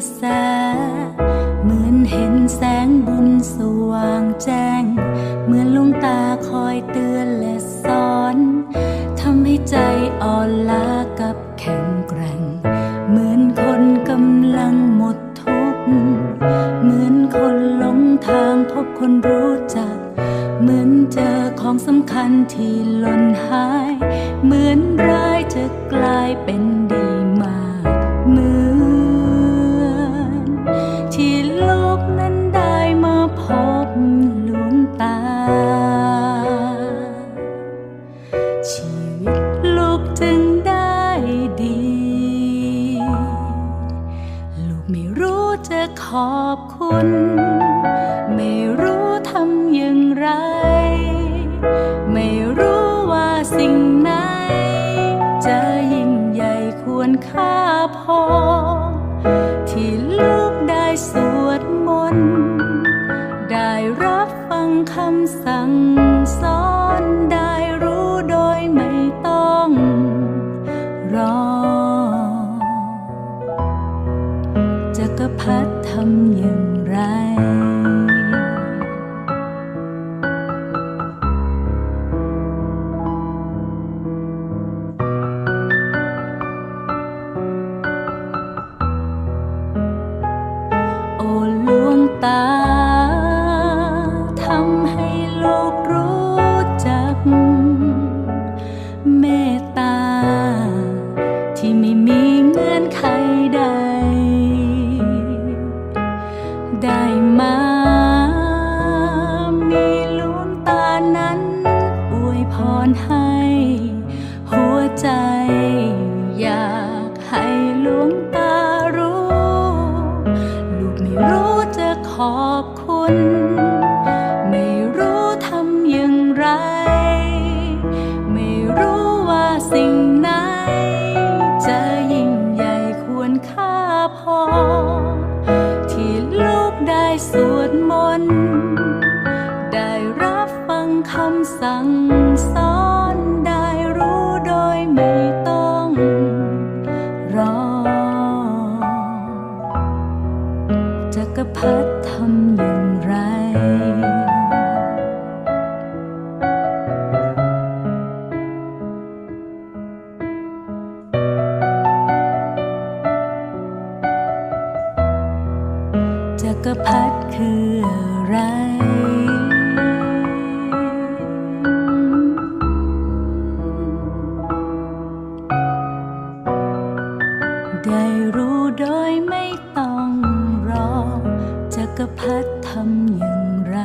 ระแส เหมือนเห็นแสงบุญสว่างแจ้ง เหมือนลุงตาคอยเตือนและสอนทำให้ใจอ่อนล้ากับแข็งแกร่ง เหมือนคนกำลังหมดทุกข์ เหมือนคนหลงทางพบคนรู้จัก เหมือนเจอของสำคัญที่หล่นหาย เหมือนร้ายจะกลายเป็นดี กนั้นได้มาพบหลวงตา ชีวิตลูกจึงได้ดี ลูกไม่รู้จะขอบคุณ ไม่รู้ สั่งสอนได้รู้โดยไม่ต้องรอจักรพรรดิทำอย่างไร โอหลวงตา รให้ หัวใจ อยากให้หลวงตารู้ ลูกไม่รู้จะขอบคุณ ไม่รู้ทำอย่างไร ไม่รู้ว่าสิ่งไหน จะยิ่งใหญ่ควรค่าพอ ที่ลูกได้สวดมนต์ได้รับฟังคำสั่งสอนได้รู้โดยไม่ต้องรอจักรพรรดิทำอย่างไร จักรพรรดิคืออะไร ได้รู้โดยไม่ต้องรอจะกระพัดทำอย่างไร